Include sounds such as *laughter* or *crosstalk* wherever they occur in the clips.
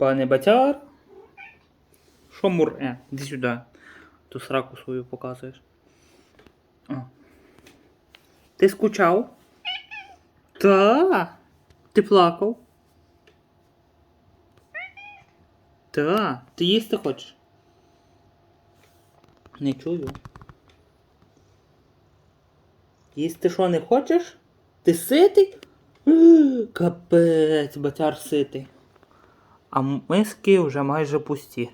Пане батяр. Що мур... Е, іди сюди. Ту сраку свою показуєш. О. Ти скучав? Та. Ти плакав? Та. Ти їсти хочеш? Не чую. Їсти що не хочеш? Ти ситий? *gasps* Капець, батяр ситий. А миски вже майже пусті.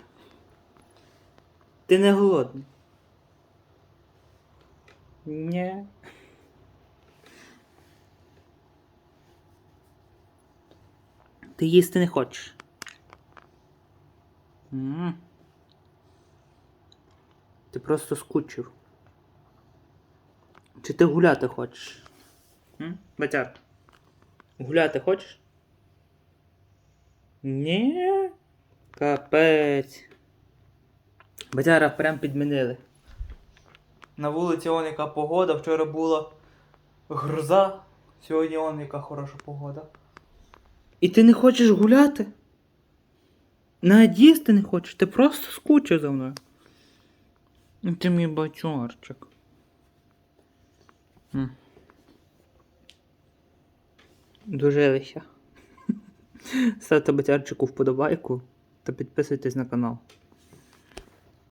Ти не голодний? Ні. Ти їсти не хочеш? м Ти просто скучив. Чи ти гуляти хочеш? М? Батяр? Гуляти хочеш? Ні. Капець. Батяра прям підмінили. На вулиці он яка погода. Вчора була гроза. Сьогодні он яка хороша погода. І ти не хочеш гуляти? Навіть їсти не хочеш, ти просто скучив за мною. Ну, Ти мій бачорчик. Дожилися. Ставте батярчику вподобайку та підписуйтесь на канал.